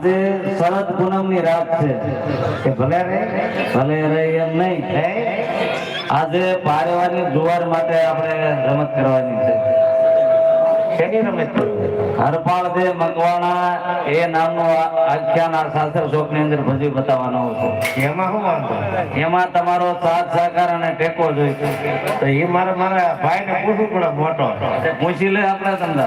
આજે શરદ પૂનમની રાત છે. કે ભલે રે ભલે રે એમ નહીં. આજે પારેવાની જુવાર માટે આપણે રમત કરવાની છે. કેની રમત? હરપાળ દે મકવાણા એ નામનું આખ્યાન આ શાસ્ત્ર શોકની અંદર ભજવી બતાવવાનો છે એમાં શું વાંધો? એમાં તમારો સાથ સહકાર અને ટેકો જોઈશે તો એ મારે મારા ભાઈ ને પૂછવું પડે મોટો પૂછી લે આપણે તમને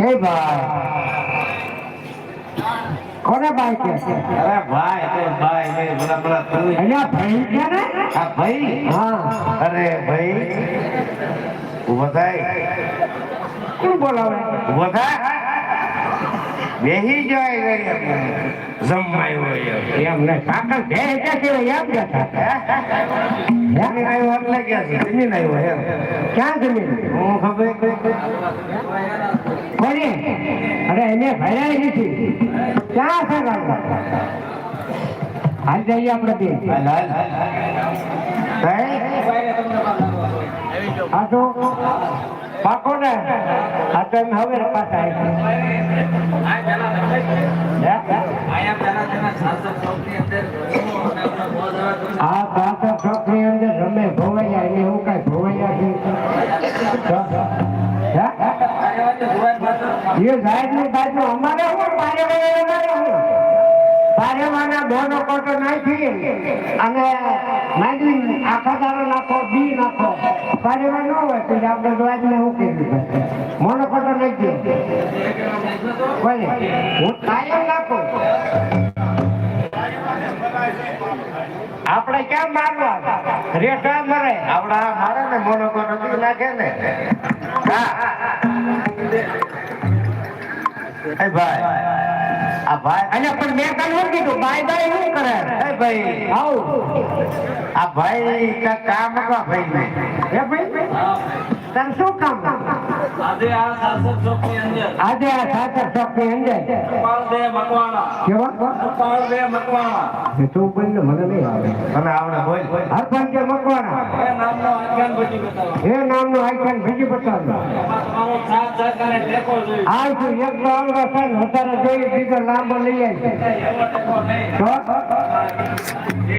હે ભાઈ કોને ભાઈ કે છે અરે ભાઈ તો ભાઈ નહીં ભલા બરા તું ભાઈ છે ને આ ભાઈ હા અરે ભાઈ ઊભો થાય કોણ બોલાવે ઊભો થાય બેહી જાય એમ. ને કાકા બે હજાર એમ જતા જમીન આવ્યો એટલે જમીન આવ્યો ક્યાં જમીન? હું ખબર કોને? અરે એને ભરાય નથી ક્યાં છે કાકા? હાલ જઈએ તો પાકો ને આ હવે પાછા આ પાછા શોખની અંદર રમે ભોવૈયા, એને એવું કઈ ભોવૈયા છે? એ અમારે અમારે શું પારેવાના દોનો કોટો નાખી. અને માંડી આખા દારો નાખો, બી નાખો. પારેવા ન હોય, તો આપણે દ્વાજને હું કીધું મોનો કોટો નાખી કોને હું કાયમ નાખું. આપણે કેમ મારવા? રેટા મરે. આપડા મારે ને મોનોકો નથી નાખે ને. ભાઈ. આ ભાઈ અને પણ મેં કાલ કીધું, બાય બાય શું કરે? એ ભાઈ, આવ. આ ભાઈ કા કામ કા ભાઈ એ ભાઈ, તને શું કામ? આજે આ સાસર ચોકની અંદર આજે આ સાસર ચોકની અંદર હરપાળ દે મકવાણા કેવા? હરપાળ દે મકવાણા. એ તું બોલ મને નહીં આવે. તમે આવડે બોલ. હરપન કે મકવાણા. એ નામનો આખ્યાન ભજવી બતાવો. એ નામનું આખ્યાન બીજી બતાવો. તમારો સાથ સહકાર અને ટેકો જોઈએ. આ તો એક લાંબો છે ને અત્યારે જોઈ બીજો લાંબો લઈ આવી તો?